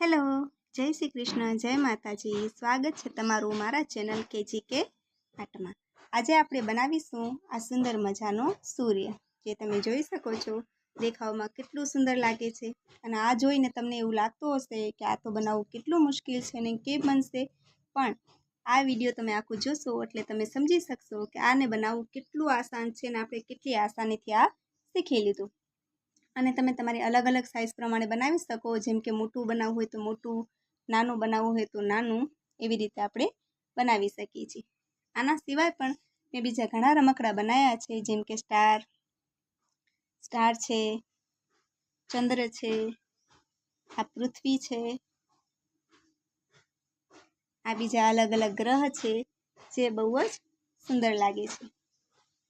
Hello, જય શ્રી કૃષ્ણ, જય માતાજી. સ્વાગત છે તમારું મારા ચેનલ કેજી કે આટમાં. આજે આપણે બનાવીશું આ સુંદર મજાનો સૂર્ય. જે તમે જોઈ શકો છો, દેખાવમાં કેટલું સુંદર લાગે છે. અને આ જોઈને તમને એવું લાગતું હશે કે આ તો બનાવવું કેટલું મુશ્કેલ છે ને કેમ બનશે. પણ આ વીડિયો તમે આખું જોશો એટલે તમે સમજી શકશો કે આને બનાવવું કેટલું આસાન છે ને આપણે કેટલી આસાનીથી આ શીખી લીધું. અને તમે તમારી અલગ અલગ સાઇઝ પ્રમાણે બનાવી શકો. જેમ કે મોટું બનાવવું હોય તો મોટું, નાનું બનાવવું હોય તો નાનું. એવી રીતે આપણે બનાવી શકીએ છીએ. આના સિવાય પણ મેં બીજા ઘણા રમકડા બનાવ્યા છે. જેમ કે સ્ટાર સ્ટાર છે, ચંદ્ર છે, આ પૃથ્વી છે, આ બીજા અલગ અલગ ગ્રહ છે, જે બહુ જ સુંદર લાગે છે.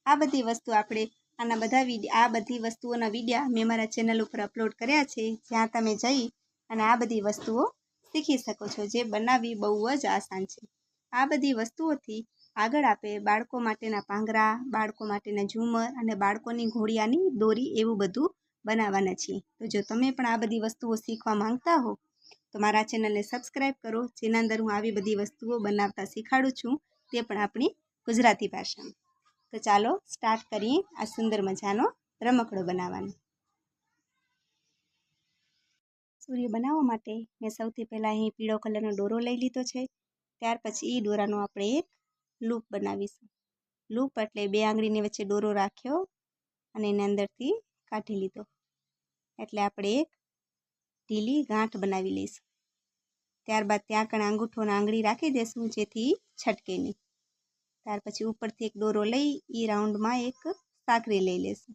આ બધી વસ્તુ આપણે આના બધા વીડિયો આ બધી વસ્તુઓના વિડીયા મેં મારા ચેનલ ઉપર અપલોડ કર્યા છે, જ્યાં તમે જઈ અને આ બધી વસ્તુઓ શીખી શકો છો, જે બનાવવી બહુ જ આસાન છે. આ બધી વસ્તુઓથી આગળ આપે બાળકો માટેના પાંગરા, બાળકો માટેના ઝુમર અને બાળકોની ઘોડિયાની દોરી એવું બધું બનાવવાના છીએ. તો જો તમે પણ આ બધી વસ્તુઓ શીખવા માંગતા હો, તો મારા ચેનલને સબસ્ક્રાઈબ કરો, જેના અંદર હું આવી બધી વસ્તુઓ બનાવતા શીખાડું છું, તે પણ આપણી ગુજરાતી ભાષામાં. તો ચાલો સ્ટાર્ટ કરીએ આ સુંદર મજાનો રમકડો બનાવવાનો. સૂર્ય બનાવવા માટે મેં સૌથી પહેલાં અહીં પીળો કલરનો દોરો લઈ લીધો છે. ત્યાર પછી એ દોરાનો આપણે એક લૂપ બનાવીશું. લૂપ એટલે બે આંગળીની વચ્ચે દોરો રાખ્યો અને એની અંદરથી કાઢી લીધો. એટલે આપણે એક ઢીલી ગાંઠ બનાવી લઈશું. ત્યારબાદ ત્યાં કણ અંગૂઠો આંગળી રાખી દેશું જેથી છટકે નહીં. ત્યાર પછી ઉપરથી એક દોરો લઈ એ રાઉન્ડમાં એક સાંકળી લઈ લેશું.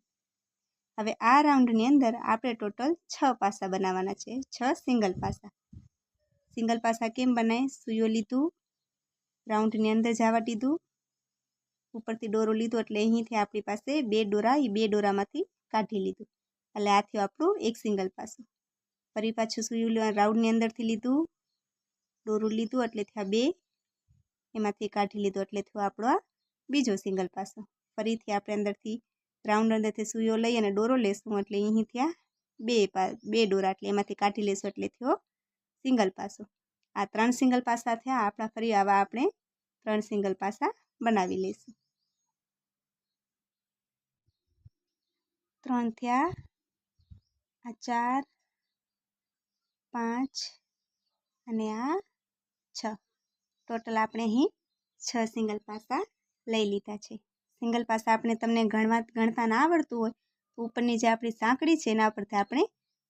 હવે આ રાઉન્ડની અંદર આપણે ટોટલ છ પાસા બનાવવાના છે. છ સિંગલ પાસા. સિંગલ પાસા કેમ બનાય? સુયો લીધું, રાઉન્ડની અંદર જવા દીધું, ઉપરથી દોરો લીધો એટલે અહીંથી આપણી પાસે બે દોરા એ બે દોરામાંથી કાઢી લીધું. એટલે આ થયું આપણું એક સિંગલ પાસું. ફરી પાછું સુયું રાઉન્ડની અંદરથી લીધું, દોરું લીધું એટલે ત્યાં બે એમાંથી કાઢી લીધો એટલે થયો આપણો આ બીજો સિંગલ પાસો. ફરીથી આપણે અંદરથી રાઉન્ડ અંદરથી સૂયો લઈ અને દોરો લેશું એટલે અહીં થયા બે બે દોરા એટલે એમાંથી કાઢી લેશું એટલે થયો સિંગલ પાસો. આ ત્રણ સિંગલ પાસા થયા, આપણા ફરી આવા આપણે ત્રણ સિંગલ પાસા બનાવી લઈશું. ત્રણ થયા, આ ચાર, પાંચ અને આ છ. ટોટલ આપણે અહીં છ સિંગલ પાસા લઈ લીધા છે. સિંગલ પાસા આપણે તમને ગણવા ગણતા ના આવડતું હોય તો ઉપરની જે આપણી સાંકળી છે એના પરથી આપણે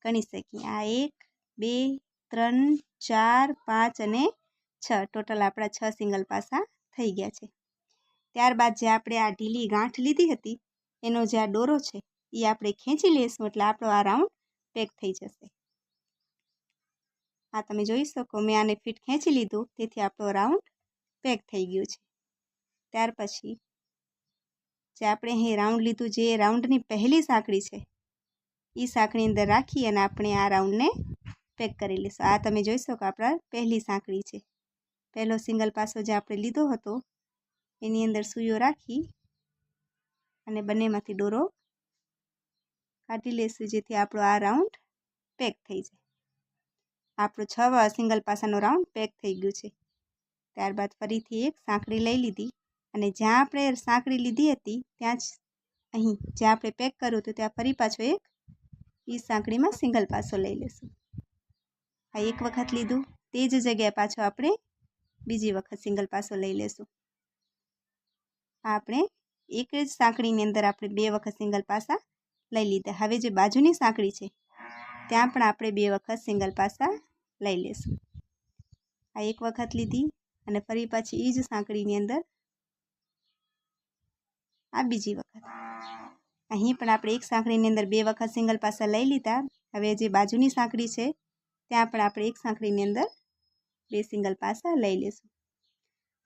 ગણી શકીએ. આ એક, બે, ત્રણ, ચાર, પાંચ અને છ. ટોટલ આપણા છ સિંગલ પાસા થઈ ગયા છે. ત્યારબાદ જે આપણે આ ઢીલી ગાંઠ લીધી હતી, એનો જે આ દોરો છે એ આપણે ખેંચી લઈશું એટલે આપણો આ રાઉન્ડ પેક થઈ જશે. આ તમે જોઈ શકો, મેં આને ફિટ ખેંચી લીધું, તેથી આપણો રાઉન્ડ પેક થઈ ગયો છે. ત્યાર પછી, જે આપણે અહીં રાઉન્ડ લીધું, જે રાઉન્ડની પહેલી સાંકળી છે એ સાંકળી અંદર રાખી અને આપણે આ રાઉન્ડને પેક કરી લઈશું. આ તમે જોઈ શકો, આપણા પહેલી સાંકળી છે. પહેલો સિંગલ પાસો જે આપણે લીધો હતો, એની અંદર સૂયો રાખી અને બંનેમાંથી દોરો કાઢી લઈશું, જેથી આપણો આ રાઉન્ડ પેક થઈ જાય. આપણો છ સિંગલ પાસાનો રાઉન્ડ પેક થઈ ગયું છે. ત્યારબાદ ફરીથી એક સાંકળી લઈ લીધી અને જ્યાં આપણે સાંકળી લીધી હતી, ત્યાં જ અહીં જ્યાં આપણે પેક કર્યું હતું, ત્યાં ફરી પાછો એક એ સાંકળીમાં સિંગલ પાસો લઈ લેશું. આ એક વખત લીધું, તે જ જગ્યાએ પાછો આપણે બીજી વખત સિંગલ પાસો લઈ લેશું. આપણે એક જ સાંકળીની અંદર આપણે બે વખત સિંગલ પાસા લઈ લીધા. હવે જે બાજુની સાંકળી છે, ત્યાં પણ આપણે બે વખત સિંગલ પાસા લઈ લેશું. આ એક વખત લીધી અને ફરી પાછી એ જ સાંકળીની અંદર આ બીજી વખત. અહીં પણ આપણે એક સાંકળીની અંદર બે વખત સિંગલ પાસા લઈ લીધા. હવે જે બાજુની સાંકળી છે, ત્યાં પણ આપણે એક સાંકળીની અંદર બે સિંગલ પાસા લઈ લેશું.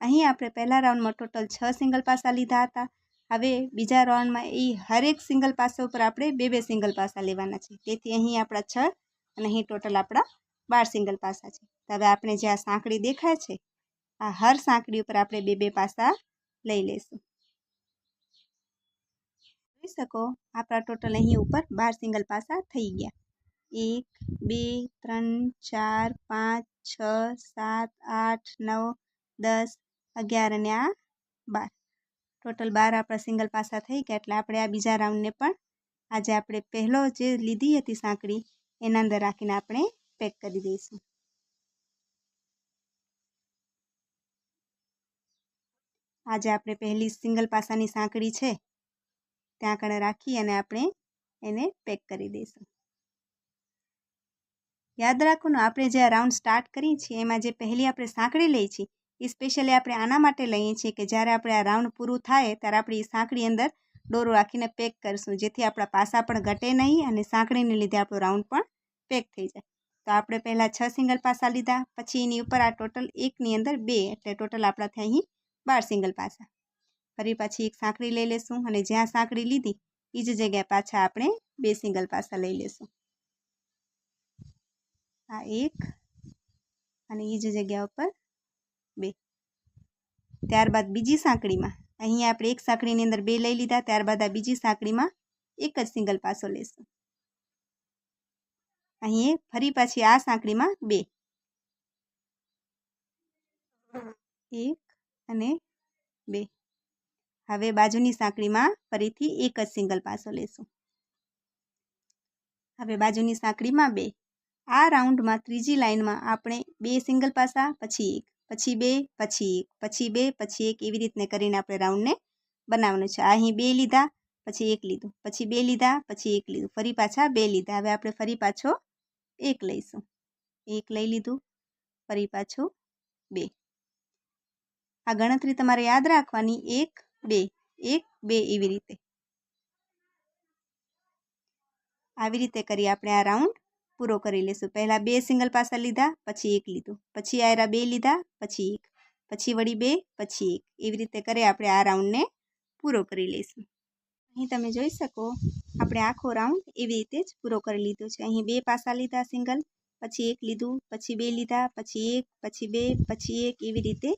અહીં આપણે પહેલા રાઉન્ડમાં ટોટલ છ સિંગલ પાસા લીધા હતા. હવે બીજા રાઉન્ડમાં એ હરેક સિંગલ પાસા ઉપર આપણે બે બે સિંગલ પાસા લેવાના છે. તેથી અહીં આપણા છ અને અહીં ટોટલ આપણા બાર સિંગલ પાસા છે. હવે આપણે જે આ સાંકળી દેખાય છે, આ હર સાંકળી ઉપર આપણે બે બે પાસા લઈ લઈશું. જોઈ શકો, આપણા ટોટલ અહીં ઉપર બાર સિંગલ પાસા થઈ ગયા. એક, બે, ત્રણ, ચાર, પાંચ, છ, સાત, આઠ, નવ, દસ, અગિયાર અને આ બાર. ટોટલ બાર આપણા સિંગલ પાસા થઈ ગયા, એટલે આપણે આ બીજા રાઉન્ડને પણ આજે આપણે પહેલો જે લીધી હતી સાંકળી, એના અંદર રાખીને આપણે પેક કરી દઈશું. આજે આપણે પહેલી સિંગલ પાસાની સાંકળી છે. ત્યાં આગળ રાખી અને આપણે એને પેક કરી દઈશું. યાદ રાખવાનું આપણે જે આ રાઉન્ડ સ્ટાર્ટ કરીએ છીએ, એમાં જે પહેલી આપણે સાંકળી લઈએ છીએ, એ સ્પેશિયલી આપણે આના માટે લઈએ છીએ કે જ્યારે આપણે આ રાઉન્ડ પૂરું થાય, ત્યારે આપણે એ સાંકળી અંદર દોરો રાખીને પેક કરીશું, જેથી આપણા પાસા પણ ઘટે નહીં અને સાંકળીને લીધે આપણો રાઉન્ડ પણ પેક થઈ જાય. તો આપણે પહેલાં છ સિંગલ પાસા લીધા, પછી એની ઉપર આ ટોટલ એકની અંદર બે, એટલે ટોટલ આપણાથી અહીં બાર સિંગલ પાસા. ફરી પાછી એક સાંકળી લઈ લેશું અને જ્યાં સાંકળી લીધી એ જ જગ્યાએ પાછા આપણે બે સિંગલ પાસા લઈ લેશું. આ એક અને એ જ જગ્યા ઉપર બે. ત્યારબાદ બીજી સાંકળીમાં, અહીંયા આપણે એક સાંકળીની અંદર બે લઈ લીધા, ત્યારબાદ આ બીજી સાંકળીમાં એક જ સિંગલ પાસો લેશું. અહીં ફરી પાછી આ સાંકળીમાં બે. એક અને બે. હવે બાજુની સાંકળીમાં ફરીથી એક જ સિંગલ પાસો લેશું. હવે બાજુની સાંકળીમાં બે. આ રાઉન્ડમાં ત્રીજી લાઇનમાં આપણે બે સિંગલ પાસા, પછી એક, પછી બે, પછી એક, પછી બે, પછી એક એવી રીતને કરીને આપણે રાઉન્ડને બનાવવાનું છે. અહીં બે લીધા, પછી એક લીધું, પછી બે લીધા, પછી એક લીધું. ફરી પાછા બે લીધા. હવે આપણે ફરી પાછો એક લઈશું. એક લઈ લીધું. ફરી પાછું બે. આ ગણતરી તમારે યાદ રાખવાની. એક, બે. એક, બે એવી રીતે. આવી રીતે કરી આપણે આ રાઉન્ડ પૂરો કરી લઈશું પહેલાં બે સિંગલ પાસા લીધા, પછી એક લીધું. પછી આયરા બે લીધા, પછી એક. પછી વળી બે, પછી એક. એવી રીતે કરી આપણે આ રાઉન્ડને પૂરો કરી લઈશું. અહીં તમે જોઈ શકો, આપણે આખો રાઉન્ડ એવી રીતે જ પૂરો કરી લીધો છે. અહીં બે પાસા લીધા સિંગલ પછી એક લીધું, પછી બે લીધા, પછી એક, પછી બે, પછી એક, એવી રીતે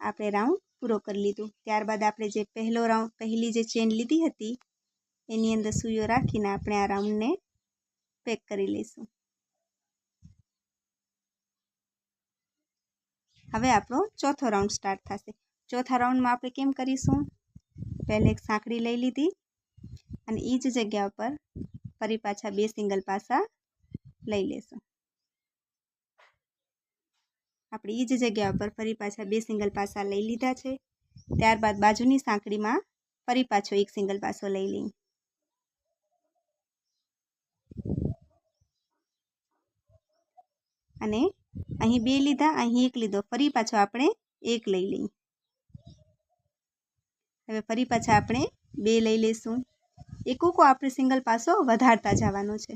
આપણે રાઉન્ડ પૂરો કરી લીધો. ત્યારબાદ આપણે જે પહેલો રાઉન્ડ પહેલી જે ચેન લીધી હતી, એની અંદર સૂયો રાખીને આપણે આ રાઉન્ડને પેક કરી લઈશું. હવે આપણો ચોથો રાઉન્ડ સ્ટાર્ટ થશે. ચોથા રાઉન્ડમાં આપણે કેમ કરીશું? પહેલે એક સાંકળી લઈ લીધી અને એ જ જગ્યા ઉપર ફરી પાછા બે સિંગલ પાસા લઈ લેશું. આપણે એ જ જગ્યા ઉપર ફરી પાછા બે સિંગલ પાસા લઈ લીધા છે. ત્યારબાદ બાજુની સાંકળીમાં ફરી પાછો એક સિંગલ પાસો લઈ લઈ. અને અહીં બે લીધા, અહીં એક લીધો, ફરી પાછો આપણે એક લઈ લઈ. હવે ફરી પાછા આપણે બે લઈ લઈશું એકુકો આપણે સિંગલ પાસો વધારતા જવાનો છે.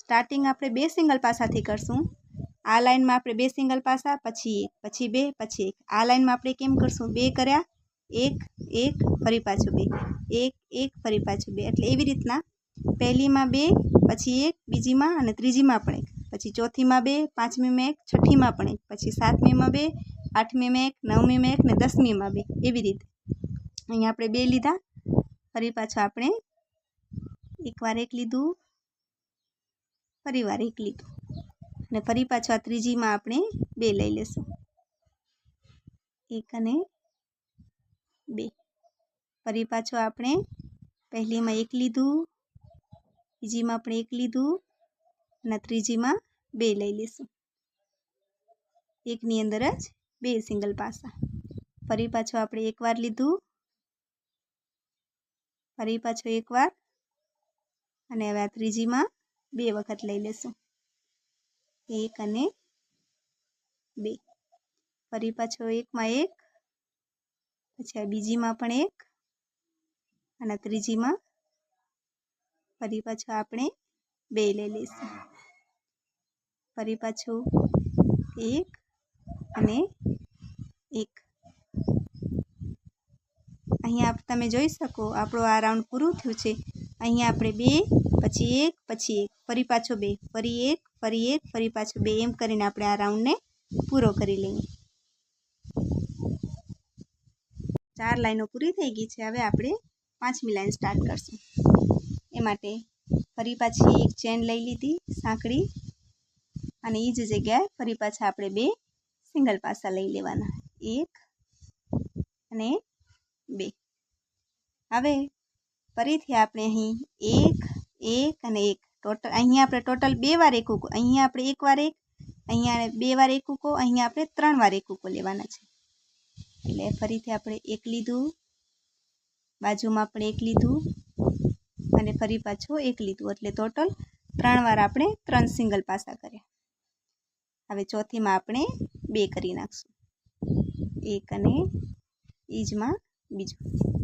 સ્ટાર્ટિંગ આપણે બે સિંગલ પાસાથી કરશું. આ લાઇનમાં આપણે બે સિંગલ પાસા, પછી એક, પછી બે, પછી એક. આ લાઇનમાં આપણે કેમ કરશું? બે કર્યા, એક એક, ફરી પાછું બે. એક એક, ફરી પાછું બે. એટલે એવી રીતના પહેલીમાં બે, પછી એક, બીજીમાં અને ત્રીજીમાં પણ એક. પછી ચોથીમાં બે, પાંચમીમાં એક, છઠ્ઠીમાં પણ એક. પછી સાતમીમાં બે, આઠમીમાં એક, નવમીમાં એક ને દસમીમાં બે. એવી રીતે. અહીંયા આપણે બે લીધા. ફરી પાછું આપણે એકવાર એક લીધું ફરી વાર એક લીધું. અને ફરી પાછું આ ત્રીજીમાં આપણે બે લઈ લેશું. એક અને બે. ફરી પાછું આપણે પહેલીમાં એક લીધું, બીજીમાં આપણે એક લીધું, અને ત્રીજીમાં બે લઈ લઈશું એકની અંદર જ બે સિંગલ પાસા. ફરી પાછું આપણે એકવાર લીધું, ફરી પાછું એકવાર અને હવે આ ત્રીજીમાં બે વખત લઈ લેશું. એક અને બે. ફરી પાછો એકમાં એક, પછી આ બીજીમાં પણ એક, અને ત્રીજીમાં ફરી પાછું આપણે બે લઈ લઈશું. ફરી પાછું એક અને એક. અહીંયા તમે જોઈ શકો, આપણો આ રાઉન્ડ પૂરું થયું છે. અહીંયા આપણે બે, પછી એક પછી એક. ફરી પાછો બે, ફરી એક ફરી એક, ફરી પાછો બે. એમ કરીને આપણે આ રાઉન્ડને પૂરો કરી લઈએ. ચાર લાઈનો પૂરી થઈ ગઈ છે. હવે આપણે પાંચમી લાઈન સ્ટાર્ટ કરશું. એ માટે ફરી પાછી એક ચેન લઈ લીધી સાંકડી અને એ જ જગ્યાએ ફરી પાછા આપણે બે સિંગલ પાસા લઈ લેવાના. એક અને બે. હવે ફરીથી આપણે અહીં એક એક અને એક. ટોટલ અહીંયા આપણે ટોટલ બે વાર એક ઉકો. અહીંયા આપણે એક વાર એક, અહીંયા બે વાર એક ઉકો, અહીંયા આપણે ત્રણ વાર એક ઉકો લેવાના છે. એટલે ફરીથી આપણે એક લીધું, બાજુમાં આપણે એક લીધું અને ફરી પાછું એક લીધું. એટલે ટોટલ ત્રણ વાર આપણે ત્રણ સિંગલ પાસા કર્યા. હવે ચોથીમાં આપણે બે કરી નાખશું. એક અને ઈજમાં બીજું.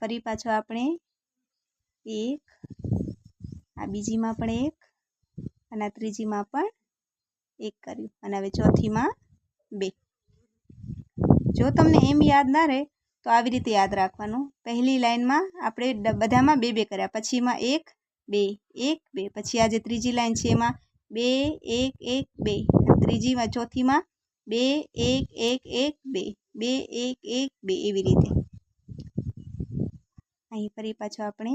ફરી પાછો આપણે એક, આ બીજીમાં પણ એક અને આ ત્રીજીમાં પણ એક કર્યું. અને હવે ચોથીમાં બે. જો તમને એમ યાદ ના રહે, તો આવી રીતે યાદ રાખવાનું. પહેલી લાઇનમાં આપણે બધામાં બે બે કર્યા. પછીમાં એક, બે એક, બે. પછી આ જે ત્રીજી લાઇન છે એમાં બે, એક એક, બે. ત્રીજીમાં, ચોથીમાં બે, એક એક એક, બે. બે, એક એક, બે. એવી રીતે. અહીં ફરી પાછો આપણે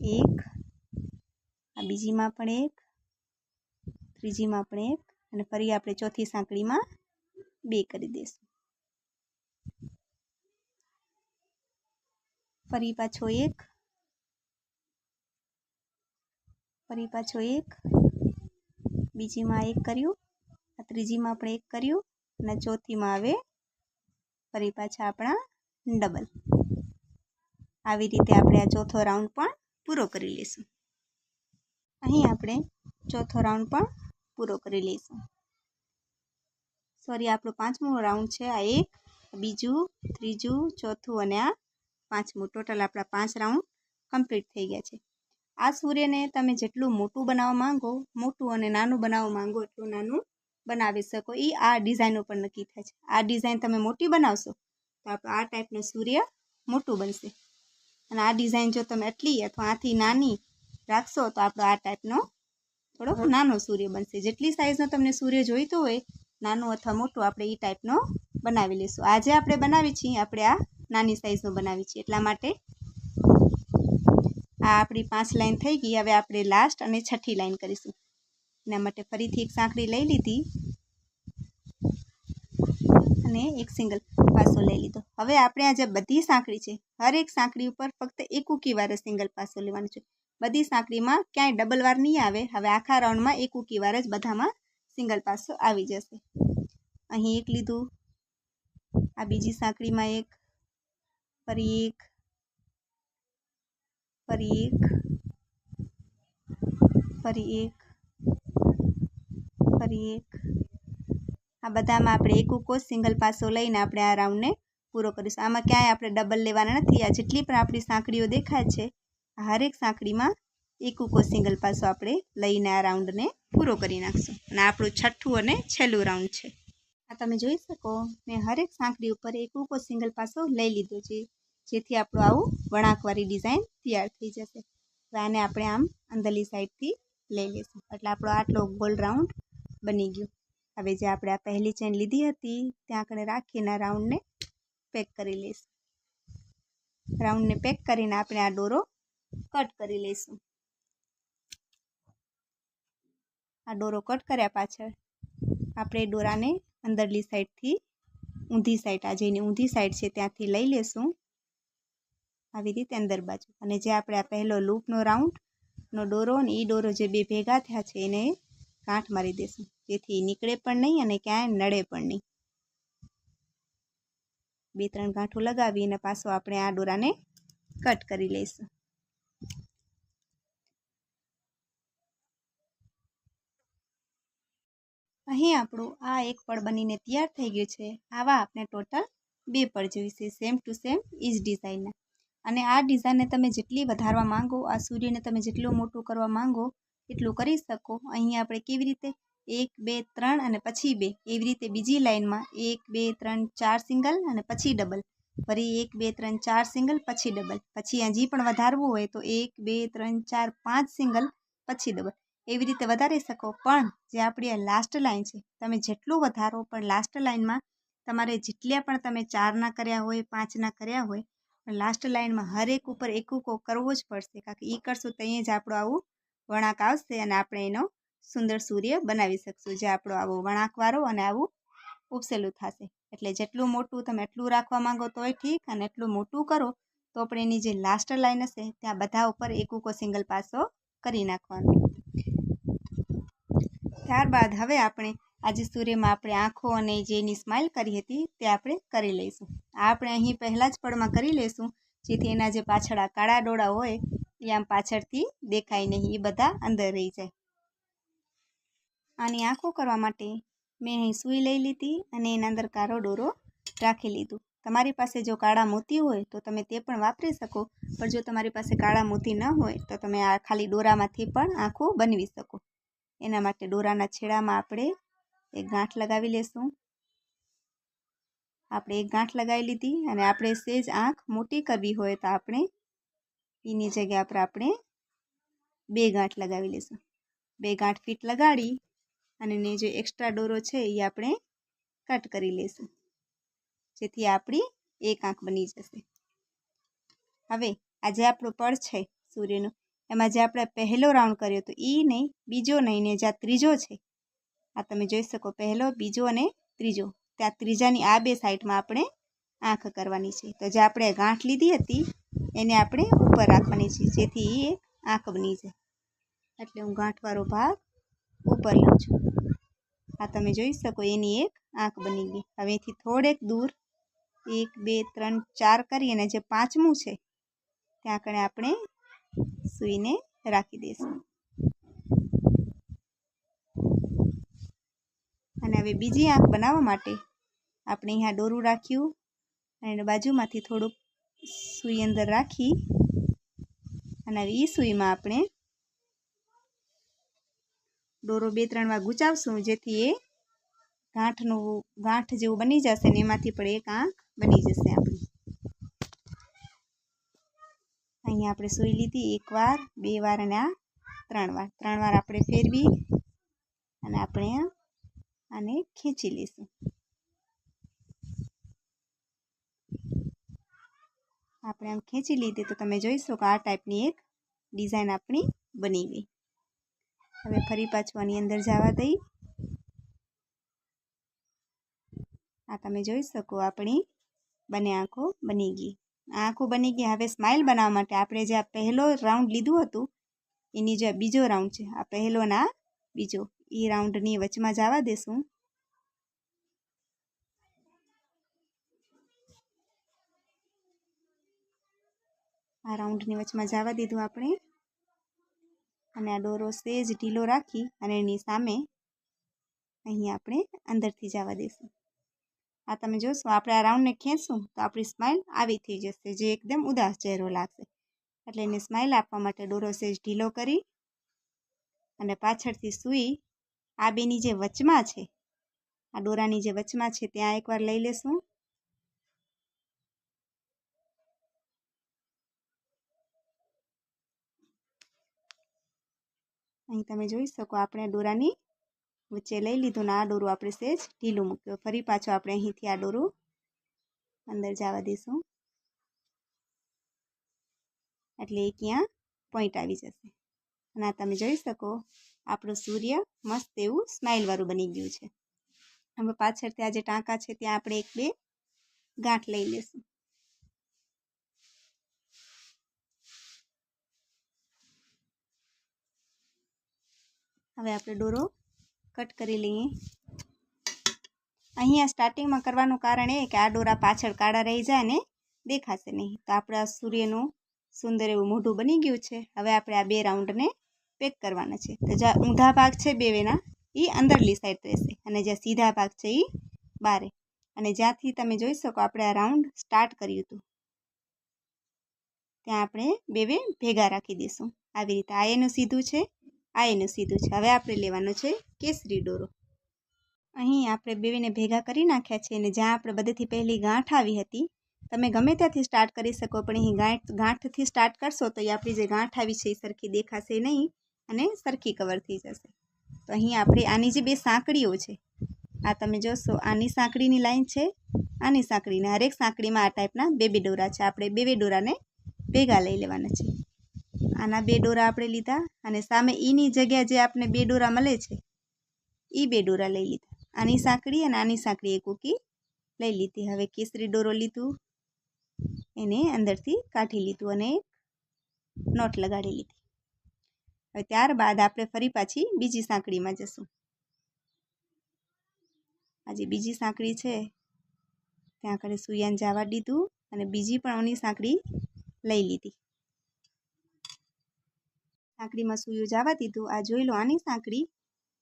એક, આ બીજીમાં પણ એક, ત્રીજીમાં પણ એક, અને ફરી આપણે ચોથી સાંકળીમાં બે કરી દઈશું. ફરી પાછો એક, ફરી પાછો એક, બીજીમાં એક કર્યું, આ ત્રીજીમાં પણ એક કર્યું, અને ચોથીમાં આવે ફરી પાછા આપણા ડબલ. આવી રીતે આપણે આ ચોથો રાઉન્ડ પણ પૂરો કરી લઈશું. અહીં આપણે ચોથો રાઉન્ડ પણ પૂરો કરી લઈશું. સોરી આપણો પાંચમો રાઉન્ડ છે. આ એક, બીજું, ત્રીજું, ચોથું અને આ પાંચમું. ટોટલ આપણા પાંચ રાઉન્ડ કમ્પ્લીટ થઈ ગયા છે. આ સૂર્યને તમે જેટલું મોટું બનાવવા માંગો, મોટું અને નાનું બનાવવા માંગો એટલું નાનું બનાવી શકો. એ આ ડિઝાઇન ઉપર નક્કી થાય છે. આ ડિઝાઇન તમે મોટી બનાવશો, તો આપણું આ ટાઈપનું સૂર્ય મોટું બનશે. અને આ ડિઝાઇન જો તમે એટલી અથવા આથી નાની રાખશો તો આપણો આ ટાઈપનો થોડોક નાનો સૂર્ય બનશે. જેટલી સાઇઝનો તમને સૂર્ય જોઈતો હોય, નાનું અથવા મોટું, આપણે એ ટાઈપનો બનાવી લઈશું. આજે આપણે બનાવી છીએ, આપણે આ નાની સાઇઝનો બનાવી છીએ. એટલા માટે આ આપણી પાંચ લાઈન થઈ ગઈ. હવે આપણે લાસ્ટ અને છઠ્ઠી લાઈન કરીશું. એના માટે ફરીથી એક સાંકળી લઈ લીધી. અને એક સિંગલ પાસો લઈ લીધો. હવે આપણે આ જે બધી સાંકળી છે. હર એક સાંકળી ઉપર ફક્ત એક ઉકી વાર સિંગલ પાસો લેવાનો છે. બધી સાંકળીમાં ક્યાંય ડબલ વાર નહીં આવે. હવે આખા રાઉન્ડમાં એક ઉકી વાર જ બધામાં સિંગલ પાસો આવી જશે. અહીં એક લીધું. આ બીજી સાંકળીમાં એક. ફરી એક. ફરી એક. ફરી એક. ફરી એક. આ બધામાં આપણે એક ઉકો સિંગલ પાસો લઈને આપણે આ રાઉન્ડને પૂરો કરીશું. આમાં ક્યાંય આપણે ડબલ લેવાના નથી. આ જેટલી પણ આપણી સાંકળીઓ દેખાય છે હરેક સાંકળીમાં એક ઉકો સિંગલ પાસો આપણે લઈને આ રાઉન્ડને પૂરો કરી નાખશું. અને આપણું છઠ્ઠું અને છેલ્લું રાઉન્ડ છે. આ તમે જોઈ શકો, મેં હરેક સાંકળી ઉપર એક ઉકો સિંગલ પાસો લઈ લીધો છે, જેથી આપણું આવું વણાંકવાળી ડિઝાઇન તૈયાર થઈ જશે. હવે આને આપણે આમ અંદરલી સાઈડથી લઈ લઈશું એટલે આપણો આટલો ગોલ રાઉન્ડ બની ગયો. હવે જે આપણે આ પહેલી ચેન લીધી હતી, ત્યાં આગળ રાખીને રાઉન્ડને પેક કરી લઈશું. રાઉન્ડને પેક કરીને આપણે આ દોરો કટ કરી લઈશું. આ દોરો કટ કર્યા પાછળ આપણે દોરાને અંદરલી સાઈડથી ઊંધી સાઈડ આ જેની ઊંધી સાઈડ છે ત્યાંથી લઈ લેશું આવી રીતે અંદર બાજુ. અને જે આપણે આ પહેલો લૂપનો રાઉન્ડનો દોરો ને એ દોરો જે બે ભેગા થયા છે એને ગાંઠ મારી દેશું જેથી નીકળે પણ નહીં અને ક્યાંય નડે પણ નહીં. બે ત્રણ ગાંઠો લગાવી અને પાછો આપણે આ દોરાને કટ કરી લઈશું. અહીં આપણું આ એક પળ બનીને તૈયાર થઈ ગયું છે. આવા આપણે ટોટલ બે પળ જોઈશે, સેમ ટુ સેમ એ ડિઝાઇનના. અને આ ડિઝાઇનને તમે જેટલી વધારવા માંગો, આ સૂર્યને તમે જેટલું મોટું કરવા માંગો, એટલું કરી શકો. અહીં આપણે કેવી રીતે એક, બે, ત્રણ અને પછી બે. એવી રીતે બીજી લાઇનમાં એક, બે, ત્રણ, ચાર સિંગલ અને પછી ડબલ. ફરી એક, બે, ત્રણ, ચાર સિંગલ, પછી ડબલ. પછી હજી પણ વધારવું હોય તો એક, બે, ત્રણ, ચાર, પાંચ સિંગલ, પછી ડબલ. એવી રીતે વધારી શકો. પણ જે આપણી આ લાસ્ટ લાઇન છે, તમે જેટલું વધારો, પણ લાસ્ટ લાઇનમાં તમારે જેટલા પણ તમે ચારના કર્યા હોય પાંચના કર્યા હોય, પણ લાસ્ટ લાઇનમાં હરેક ઉપર એકૂકો કરવો જ પડશે. કારણ કે એ કરશું તો જ આપણું આવું વળાંક આવશે અને આપણે એનો સુંદર સૂર્ય બનાવી શકશું, જે આપણો આવો વળાંકવાળો અને આવું ઉપસેલું થશે. એટલે જેટલું મોટું તમે એટલું રાખવા માંગો તોય ઠીક અને એટલું મોટું કરો તો પણ એની જે લાસ્ટ લાઈન હશે, ત્યાં બધા ઉપર એકૂકો સિંગલ પાસો કરી નાખવાનો. ત્યારબાદ હવે આપણે આજે સૂર્યમાં આપણે આંખો અને જે એની સ્માઇલ કરી હતી તે આપણે કરી લઈશું. આ આપણે અહીં પહેલાં જ પળમાં કરી લઈશું, જેથી એના જે પાછળ આ કાળા ડોળા હોય, એ આમ પાછળથી દેખાય નહીં, એ બધા અંદર રહી જાય. આની આંખો કરવા માટે મેં અહીં સૂઈ લઈ લીધી અને એના અંદર કાળો ડોરો રાખી લીધું. તમારી પાસે જો કાળા મોતી હોય તો તમે તે પણ વાપરી શકો, પણ જો તમારી પાસે કાળા મોતી ન હોય તો તમે આ ખાલી દોરામાંથી પણ આંખો બનવી શકો. એના માટે દોરાના છેડામાં આપણે એક ગાંઠ લગાવી લેશું. આપણે એક ગાંઠ લગાવી લીધી અને આપણે સેજ આંખ મોટી કરવી હોય તો આપણે એની જગ્યા પર આપણે બે ગાંઠ લગાવી લઈશું બે ગાંઠ ફીટ લગાડી અને ને જે એક્સ્ટ્રા ડોરો છે એ આપણે કટ કરી લઈશું જેથી આપણી એક આંખ બની જશે. હવે આ જે આપણો પળ છે સૂર્યનો, એમાં જે આપણે પહેલો રાઉન્ડ કર્યો તો એ નહીં, બીજો નહીં ને જ્યાં ત્રીજો છે, આ તમે જોઈ શકો પહેલો, બીજો અને ત્રીજો. ત્યાં ત્રીજાની આ બે સાઈડમાં આપણે આંખ કરવાની છે. તો જે આપણે ગાંઠ લીધી હતી, એને આપણે ઉપર રાખવાની છે, જેથી એ આંખ બની જાય. એટલે હું ગાંઠવાળો ભાગ ઉપર લઉં છું. આ તમે જોઈ શકો, એની એક આંખ બની ગઈ. હવેથી થોડેક દૂર એક, બે, ત્રણ, ચાર કરી અને જે પાંચમું છે, ત્યાં આગળ આપણે સૂઈને રાખી દઈશું. અને હવે બીજી આંખ બનાવવા માટે આપણે અહીંયા દોરું રાખ્યું અને બાજુમાંથી થોડુંક સૂઈ અંદર રાખી અને હવે એ સૂઈમાં આપણે દોરો બે ત્રણ વાર ગુચાવશું, જેથી એ ગાંઠનું ગાંઠ જેવું બની જશે ને એમાંથી પણ એક આંખ બની જશે આપણી. અહીંયા આપણે સૂઈ લીધી, એક વાર, બે વાર અને આ ત્રણ વાર. ત્રણ વાર આપણે ફેરવી અને આપણે આને ખેંચી લઈશું. આપણે આમ ખેંચી લીધી તો તમે જોઈશો કે આ ટાઈપની એક ડિઝાઇન આપણી બની ગઈ. હવે ફરી પાછું આની અંદર જવા દઈ. આ તમે જોઈ શકો, આપણી બંને આંખો બની ગઈ. આંખો બની ગઈ, હવે સ્માઇલ બનાવવા માટે આપણે જે આ પહેલો રાઉન્ડ લીધું હતું, એની જે બીજો રાઉન્ડ છે, આ પહેલો ના બીજો, એ રાઉન્ડની વચમાં જવા દેશું. આ રાઉન્ડની વચમાં જવા દીધું આપણે. અને આ દોરો સેજ ઢીલો રાખી અને એની સામે અહીં આપણે અંદરથી જવા દઈશું. આ તમે જોશો, આપણે આ રાઉન્ડને ખેંચશું તો આપણી સ્માઇલ આવી થઈ જશે, જે એકદમ ઉદાસ ચહેરો લાગશે. એટલે એને સ્માઇલ આપવા માટે દોરો સેજ ઢીલો કરી અને પાછળથી સૂઈ આ બેની જે વચમાં છે, આ દોરાની જે વચમાં છે, ત્યાં એકવાર લઈ લેશું. અહીં તમે જોઈ શકો આપણે દોરાની વચ્ચે લઈ લીધું ને આ દોરું આપણે સેજ ઢીલું મૂક્યું. ફરી પાછો આપણે અહીંથી આ દોરું અંદર જવા દઈશું. એટલે એક ત્યાં પોઈન્ટ આવી જશે. અને તમે જોઈ શકો, આપણું સૂર્ય મસ્ત એવું સ્માઇલવાળું બની ગયું છે. હવે પાછળથી આ જે ટાંકા છે ત્યાં આપણે એક બે ગાંઠ લઈ લેશું હવે આપણે દોરો કટ કરી લઈએ. અહીંયા સ્ટાર્ટિંગમાં કરવાનું કારણ એ કે આ દોરા પાછળ કાળા રહી જાય ને દેખાશે નહીં. તો આપણા સૂર્યનું સુંદર એવું મોઢું બની ગયું છે. હવે આપણે આ બે રાઉન્ડને પેક કરવાના છે. તો જ્યાં ઊંધા ભાગ છે બે વેના એ અંદરલી સાઈડ રહેશે અને જ્યાં સીધા ભાગ છે એ બારે. અને જ્યાંથી તમે જોઈ શકો આપણે આ રાઉન્ડ સ્ટાર્ટ કર્યું હતું. ત્યાં આપણે બે બે ભેગા રાખી દઈશું. આવી રીતે આ એનું સીધું છે. આ એનું સીધું છે. હવે આપણે લેવાનો છે કેસરી દોરો અહીં આપણે બેવીને ભેગા કરી નાખ્યા છે અને જ્યાં આપણે બધેથી પહેલી ગાંઠ આવી હતી, તમે ગમે ત્યાંથી સ્ટાર્ટ કરી શકો, પણ અહીં ગાંઠ, ગાંઠથી સ્ટાર્ટ કરશો તો એ આપણી જે ગાંઠ આવી છે એ સરખી દેખાશે નહીં અને સરખી કવર થઈ જશે. તો અહીં આપણે આની જે બે સાંકળીઓ છે, આ તમે જોશો, આની સાંકળીની લાઈન છે, આની સાંકળીને હરેક સાંકળીમાં આ ટાઈપના બે બે ડોરા છે. આપણે બે બે ડોરાને ભેગા લઈ લેવાના છે. આના બે ડોરા આપણે લીધા અને સામે ઈની જગ્યા જે આપણે બે ડોરા મળે છે એ બે ડોરા લઈ લીધા. આની સાંકળી અને આની સાંકળી એક કૂકી લઈ લીધી. હવે કેસરી ડોરો લીધું, એને અંદરથી કાઢી લીધું અને એક નોટ લગાડી લીધી. હવે ત્યારબાદ આપણે ફરી પાછી બીજી સાંકળીમાં જશું. આજે બીજી સાંકળી છે, ત્યાં આગળ સુયાન જવા દીધું અને બીજી પણ ઓની સાંકળી લઈ લીધી. સાંકળીમાં સૂયું જવા દીધું. આ જોઈ લો આની સાંકળી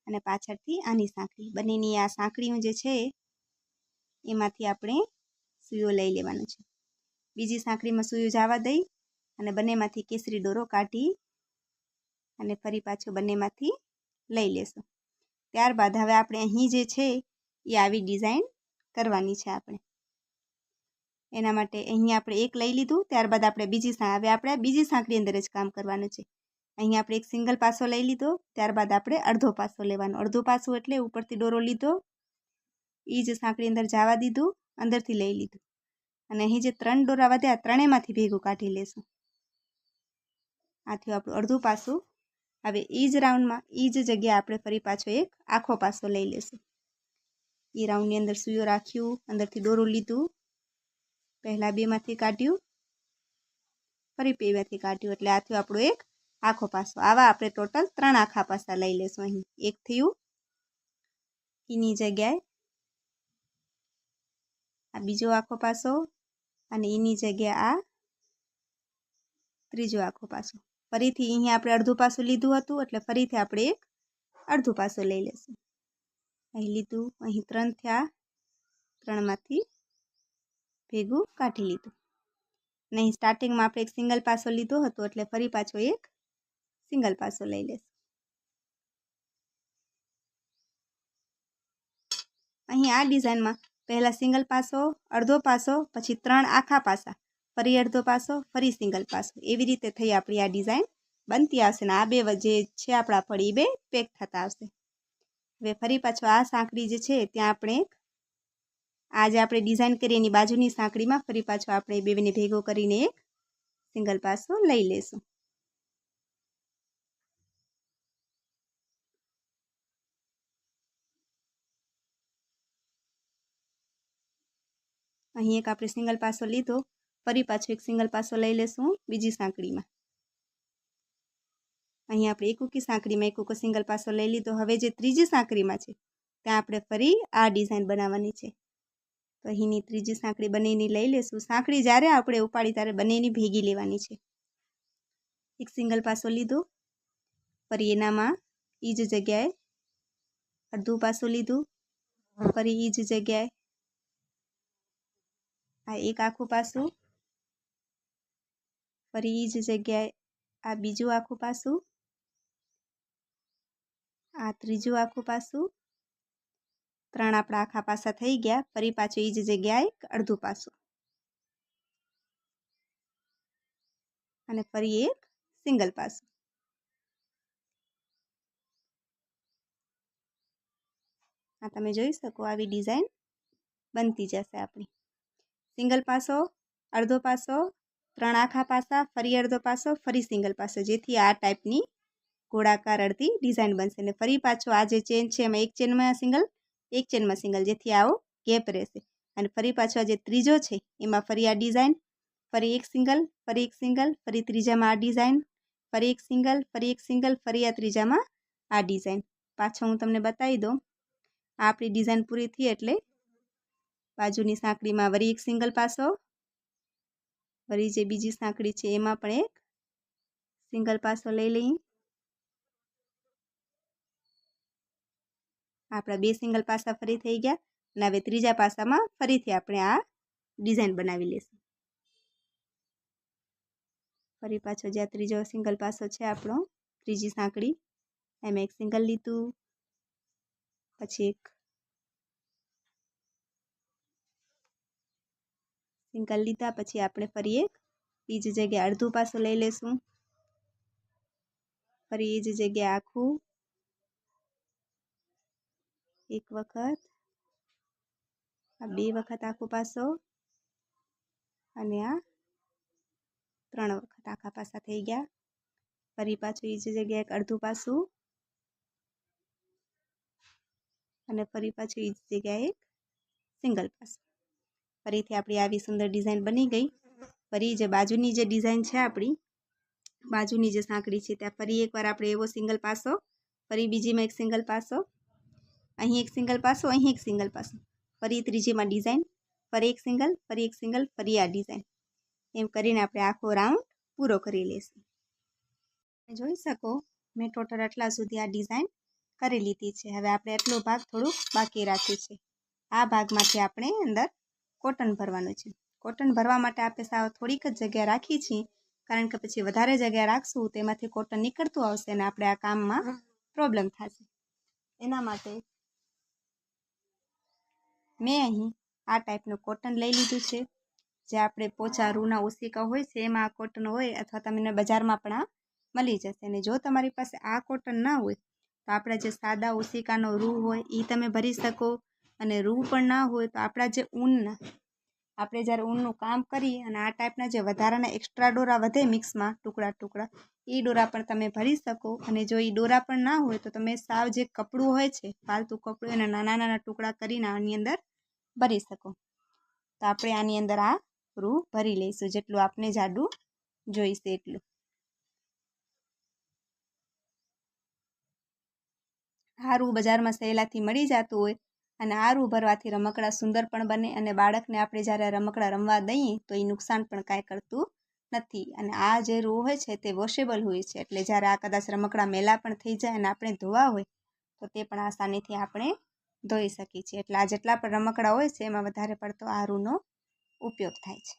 અને પાછળથી આની સાંકળી. બંનેની આ સાંકળીઓ જે છે, એમાંથી આપણે સૂયો લઈ લેવાનું છે. બીજી સાંકળીમાં સૂયું જવા દઈ અને બંનેમાંથી કેસરી દોરો કાઢી અને ફરી પાછો બંનેમાંથી લઈ લેશું. ત્યારબાદ હવે આપણે અહીં જે છે, એ આવી ડિઝાઇન કરવાની છે આપણે. એના માટે અહીં આપણે એક લઈ લીધું. ત્યારબાદ આપણે બીજી હવે આપણે બીજી સાંકળી અંદર જ કામ કરવાનું છે. અહીં આપણે એક સિંગલ પાસો લઈ લીધો, ત્યારબાદ આપણે અડધો પાસો લેવાનો. અડધો પાસો એટલે ઉપરથી દોરો લીધો એ જ સાંકળી અંદર જવા દીધું, અંદરથી લઈ લીધું. અને અહીં જે ત્રણ દોરા વધ્યા, ત્રણેયમાંથી ભેગું કાઢી લેશું. આથી આપણું અડધું પાસું, હવે એ જ રાઉન્ડમાં એ જ જગ્યાએ આપણે ફરી પાછો એક આખો પાસો લઈ લેશું. એ રાઉન્ડની અંદર સુયો રાખ્યું, અંદરથી દોરું લીધું, પહેલાં બેમાંથી કાઢ્યું, ફરી બેમાંથી કાઢ્યું. એટલે આ થયું આપણું એક આખો પાસો. આવા આપણે ટોટલ ત્રણ આખા પાસા લઈ લેશું અહીં. એક થયું. એની જગ્યાએ આ બીજો આખો પાસો અને એની જગ્યાએ આ ત્રીજો આખો પાસો. ફરીથી અહીંયા આપણે અડધું પાસું લીધું હતું, એટલે ફરીથી આપણે એક અડધું પાસું લઈ લેશું. અહીં લીધું, અહીં ત્રણ થયા. ત્રણમાંથી ભેગું કાઢી લીધું. અને સ્ટાર્ટિંગમાં આપણે એક સિંગલ પાસો લીધો હતો, એટલે ફરી પાછો એક સિંગલ પાસો લઈ લેશું અહીં આ ડિઝાઇનમાં પહેલાં સિંગલ પાસો, અડધો પાસો, પછી ત્રણ આખા પાસા, ફરી અડધો પાસો, ફરી સિંગલ પાસો. એવી રીતે થઈ આપણી આ ડિઝાઇન. બનતી આવશે ને આ બે જે છે આપણા ફળી બે પેક થતા આવશે. હવે ફરી પાછો આ સાંકળી જે છે, ત્યાં આપણે એક આજે આપણે ડિઝાઇન કરી એની બાજુની સાંકળીમાં ફરી પાછો આપણે બેને ભેગો કરીને એક સિંગલ પાસો લઈ લેશું અહીં એક આપણે સિંગલ પાસો લીધો, ફરી પાછો એક સિંગલ પાસો લઈ લેશું બીજી સાંકળીમાં. અહીં આપણે એક ઉકી સાંકળીમાં એક ઉકો સિંગલ પાસો લઈ લીધો. હવે જે ત્રીજી સાંકળીમાં છે, ત્યાં આપણે ફરી આ ડિઝાઇન બનાવવાની છે. તો અહીંની ત્રીજી સાંકળી બંનેની લઈ લેશું. સાંકળી જ્યારે આપણે ઉપાડી ત્યારે બંનેની ભેગી લેવાની છે. એક સિંગલ પાસો લીધો, ફરી એનામાં એ જ જગ્યાએ અડધું પાસો લીધું, ફરી એ જ જગ્યાએ આ એક આખું પાસું. ફરી જ જગ્યાએ આ બીજું આખું પાસું. આ ત્રીજું આખું પાસું. ત્રણ આપણા આખા પાસા થઈ ગયા, ફરી પાછું એ જ જગ્યાએ અડધું પાસું. અને ફરી એક સિંગલ પાસું. આ તમે જોઈ શકો, આવી ડિઝાઇન બનતી જશે આપણી. સિંગલ પાસો, અડધો પાસો, ત્રણ આખા પાસા, ફરી અડધો પાસો, ફરી સિંગલ પાસો. જેથી આ ટાઈપની ગોળાકાર અડધી ડિઝાઇન બનશે. અને ફરી પાછો આ જે ચેન છે એમાં એક ચેનમાં સિંગલ, એક ચેનમાં સિંગલ. જેથી આવો ગેપ રહેશે. અને ફરી પાછો આ જે ત્રીજો છે, એમાં ફરી આ ડિઝાઇન, ફરી એક સિંગલ, ફરી એક સિંગલ, ફરી ત્રીજામાં આ ડિઝાઇન, ફરી એક સિંગલ, ફરી એક સિંગલ, ફરી આ ત્રીજામાં આ ડિઝાઇન. પાછો હું તમને બતાવી દઉં. આપણી ડિઝાઇન પૂરી થઈ એટલે બાજુની સાંકળીમાં વળી એક સિંગલ પાસો વળી જે બીજી સાંકળી છે એમાં પણ એક સિંગલ પાસો લઈ લઈ. આપણા બે સિંગલ પાસા ફરી થઈ ગયા અને હવે ત્રીજા પાસામાં ફરીથી આપણે આ ડિઝાઇન બનાવી લઈશું ફરી પાછો જ્યાં ત્રીજો સિંગલ પાસો છે આપણો, ત્રીજી સાંકળી, એમાં એક સિંગલ લીધું, પછી એક સિંગલ લીધા પછી આપણે ફરી એક બીજી જગ્યાએ અડધું પાસું લઈ લેશું. ફરી એ જ જગ્યાએ આખું એક વખત, આ બે વખત આખો પાસો, અને આ ત્રણ વખત આખા પાસા થઈ ગયા. ફરી પાછું એ જ જગ્યાએ એક અડધું પાસું, અને ફરી પાછું એ જ જગ્યાએ એક સિંગલ પાસું. ફરીથી આપણી આવી સુંદર ડિઝાઇન બની ગઈ. ફરી જે બાજુની જે ડિઝાઇન છે આપણી, બાજુની જે સાંકડી છે, ત્યાં ફરી એકવાર આપણે એવો સિંગલ પાસો, ફરી બીજીમાં એક સિંગલ પાસો, અહીં એક સિંગલ પાસો, અહીં એક સિંગલ પાસો, ફરી ત્રીજીમાં ડિઝાઇન, ફરી એક સિંગલ, ફરી એક સિંગલ, ફરી આ ડિઝાઇન. એમ કરીને આપણે આખો રાઉન્ડ પૂરો કરી લેશું જોઈ શકો, મેં ટોટલ આટલા સુધી આ ડિઝાઇન કરી લીધી છે. હવે આપણે એટલો ભાગ થોડુંક બાકી રાખ્યું છે. આ ભાગમાંથી આપણે અંદર કોટન ભરવાનું છે. કોટન ભરવા માટે આપણે સાવ થોડીક જ જગ્યા રાખી છીએ કારણ કે પછી વધારે જગ્યા રાખશું તેમાંથી કોટન નીકળતું આવશે અને આપણે આ કામમાં પ્રોબ્લેમ થશે. એના માટે મેં અહીં આ ટાઈપનું કોટન લઈ લીધું છે. જે આપણે પોચા રૂના ઓસિકા હોય છે એમાં આ કોટન હોય અથવા તમને બજારમાં પણ આ મળી જશે. અને જો તમારી પાસે આ કોટન ના હોય તો આપણા જે સાદા ઓસિકાનો રૂ હોય એ તમે ભરી શકો. અને રૂ પણ ના હોય તો આપણા જે ઊનના, આપણે જ્યારે ઊનનું કામ કરીએ અને આ ટાઈપના જે વધારાના એક્સ્ટ્રા ડોરા વધે મિક્સમાં, ટુકડા ટુકડા એ ડોરા પણ તમે ભરી શકો. અને જો એ ડોરા પણ ના હોય તો તમે સાવ જે કપડું હોય છે, ફાલતુ કપડું એના નાના નાના ટુકડા કરીને આની અંદર ભરી શકો. તો આપણે આની અંદર આ રૂ ભરી લઈશું, જેટલું આપણે જાડું જોઈશે એટલું. આ રૂ બજારમાં સહેલાથી મળી જતું હોય અને આ રૂ ભરવાથી રમકડા સુંદર પણ બને અને બાળકને આપણે જ્યારે રમકડા રમવા દઈએ તો એ નુકસાન પણ કાંઈ કરતું નથી. અને આ જે રૂ હોય છે તે વોશેબલ હોય છે. એટલે જ્યારે આ કદાચ રમકડા મેલા પણ થઈ જાય અને આપણે ધોવા હોય, તો તે પણ આસાનીથી આપણે ધોઈ શકીએ છીએ. એટલે આ જેટલા પણ રમકડા હોય છે, એમાં વધારે પડતો આ રૂનો ઉપયોગ થાય છે.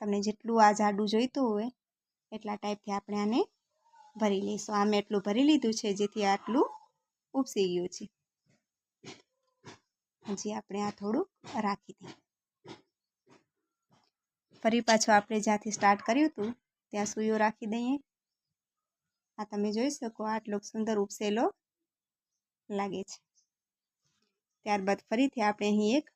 તમને જેટલું આ જાડું જોઈતું હોય, એટલા ટાઈપથી આપણે આને ભરી લઈશું. આ મેં એટલું ભરી લીધું છે, જેથી આટલું ઉપસી ગયું છે. હજી આપણે આ થોડુંક રાખી દઈએ. ફરી પાછો આપણે જ્યાંથી સ્ટાર્ટ કર્યું હતું, ત્યાં સૂયો રાખી દઈએ. આ તમે જોઈ શકો આટલો સુંદર ઉપસેલો લાગે છે. ત્યારબાદ ફરીથી આપણે અહીં એક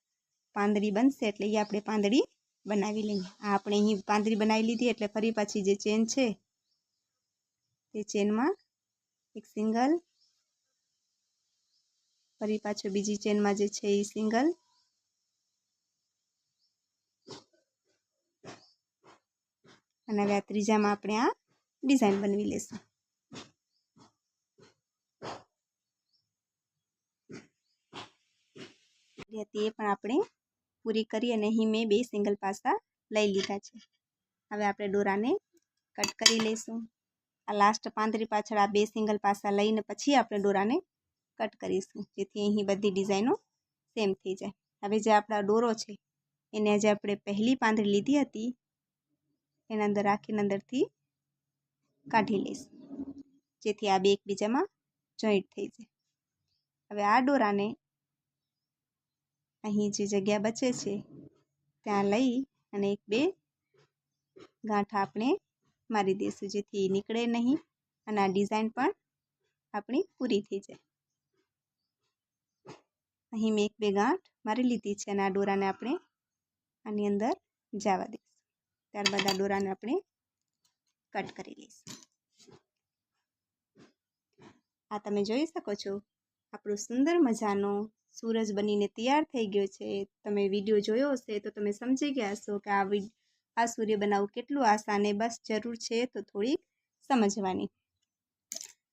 પાંદડી બનશે એટલે એ આપણે પાંદડી બનાવી લઈએ. આ આપણે અહીં પાંદડી બનાવી લીધી એટલે ફરી પાછી જે ચેન છે, તે ચેનમાં એક સિંગલ ફરી પાછો બીજી ચેનમાં જે છે એ સિંગલ. અને હવે આ ત્રીજામાં આપણે આ ડિઝાઇન બનાવી લઈશું એ પણ આપણે પૂરી કરી અને અહીં મેં બે સિંગલ પાસા લઈ લીધા છે. હવે આપણે દોરાને કટ કરી લઈશું આ લાસ્ટ પાંદરી પાછળ આ બે સિંગલ પાસા લઈને પછી આપણે દોરાને કટ કરીશું, જેથી અહીં બધી ડિઝાઇનો સેમ થઈ જાય. હવે જે આપણા દોરો છે, એને જે આપણે પહેલી પાંદડી લીધી હતી, એના અંદર રાખીને અંદરથી કાઢી લઈશું, જેથી આ બે એકબીજામાં જોઈન્ટ થઈ જાય. હવે આ દોરાને અહીં જે જગ્યા બચે છે, ત્યાં લઈ અને એક બે ગાંઠા આપણે મારી દઈશું, જેથી નીકળે નહીં અને આ ડિઝાઇન પણ આપણી પૂરી થઈ જાય. અહીં મેં એક, બે ગાંઠ મારી લીધી છે અને આ દોરાને આપણે આની અંદર જવા દઈશું. ત્યારબાદ આ દોરાને આપણે કટ કરી લઈશું. આ તમે જોઈ શકો છો, આપણું સુંદર મજાનો સૂરજ બનીને તૈયાર થઈ ગયો છે. તમે વીડિયો જોયો હશે તો તમે સમજી ગયા હશો કે આ આ સૂર્ય બનાવવું કેટલું આસાને બસ જરૂર છે તો થોડીક સમજવાની.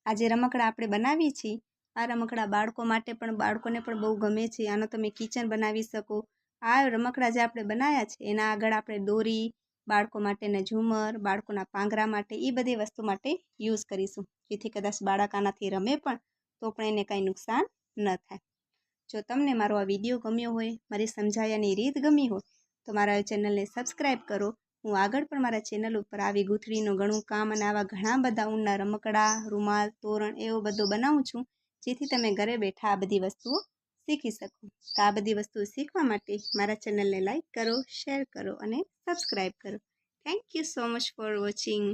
આજે રમકડા આપણે બનાવીએ છીએ આ રમકડા બાળકો માટે પણ બાળકોને પણ બહુ ગમે છે. આનો તમે કિચન બનાવી શકો. આ રમકડા જે આપણે બનાવ્યા છે, એના આગળ આપણે દોરી, બાળકો માટેના ઝુમર, બાળકોના પાંગરા માટે એ બધી વસ્તુ માટે યુઝ કરીશું. જેથી કદાચ બાળક આનાથી રમે પણ, તો પણ એને કાંઈ નુકસાન ન થાય. જો તમને મારો આ વીડિયો ગમ્યો હોય, મારી સમજાયાની રીત ગમી હોય, તો મારા ચેનલને સબસ્ક્રાઈબ કરો. હું આગળ પણ મારા ચેનલ ઉપર આવી ગૂંથણીનું ઘણું કામ અને આવા ઘણા બધા ઊનના રમકડા, રૂમાલ, તોરણ એવો બધો બનાવું છું. જેથી તમે ઘરે બેઠા આ બધી વસ્તુઓ શીખી શકો. તો આ બધી વસ્તુઓ શીખવા માટે મારા ચેનલને લાઈક કરો, શેર કરો અને સબસ્ક્રાઈબ કરો. Thank you so much for watching.